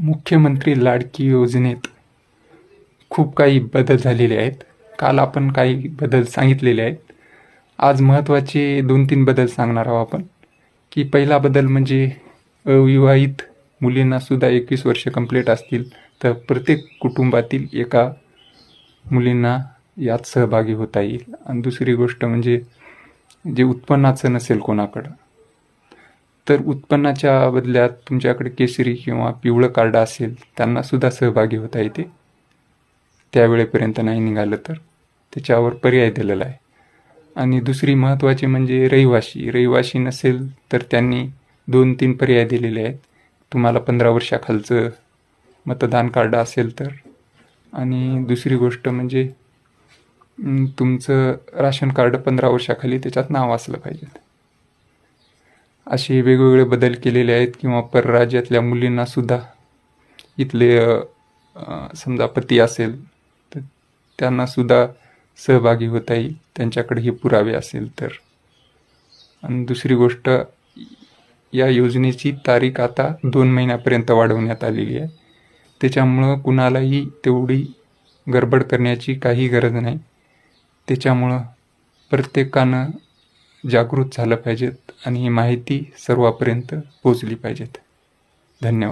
मुख्यमंत्री लाडकी योजनेत खूप काही बदल झालेले आहेत. काल आपण काही बदल सांगितलेले आहेत. आज महत्त्वाचे दोन तीन बदल सांगणार आहोत आपण. की पहिला बदल म्हणजे अविवाहित मुलींनासुद्धा एकवीस वर्ष कंप्लीट असतील तर प्रत्येक कुटुंबातील एका मुलींना यात सहभागी होता येईल. आणि दुसरी गोष्ट म्हणजे जे उत्पन्नाचं नसेल कोणाकडं तर उत्पन्नाच्या बदल्यात तुमच्याकडे केसरी किंवा पिवळं कार्ड असेल त्यांनासुद्धा सहभागी होता येते. त्यावेळेपर्यंत नाही निघालं तर. त्याच्यावर पर्याय दिलेला आहे. आणि दुसरी महत्त्वाची म्हणजे रहिवाशी. रहिवाशी नसेल तर त्यांनी दोन तीन पर्याय दिलेले आहेत. तुम्हाला पंधरा वर्षाखालचं मतदान कार्ड असेल तर. आणि दुसरी गोष्ट म्हणजे तुमचं राशन कार्ड पंधरा वर्षाखाली त्याच्यात नाव असलं पाहिजे. असे वेगवेगळे बदल केलेले आहेत किंवा परराज्यातल्या मुलींनासुद्धा इथले समजा पती असेल तर त्यांनासुद्धा सहभागी होता येईल त्यांच्याकडे हे पुरावे असेल तर. आणि दुसरी गोष्ट या योजनेची तारीख आता दोन महिन्यापर्यंत वाढवण्यात आलेली आहे. त्याच्यामुळं कुणालाही तेवढी गडबड करण्याची काही गरज नाही. त्याच्यामुळं प्रत्येकानं जागृत झालं पाहिजेत आणि ही माहिती सर्वापर्यंत पोचली पाहिजेत. धन्यवाद.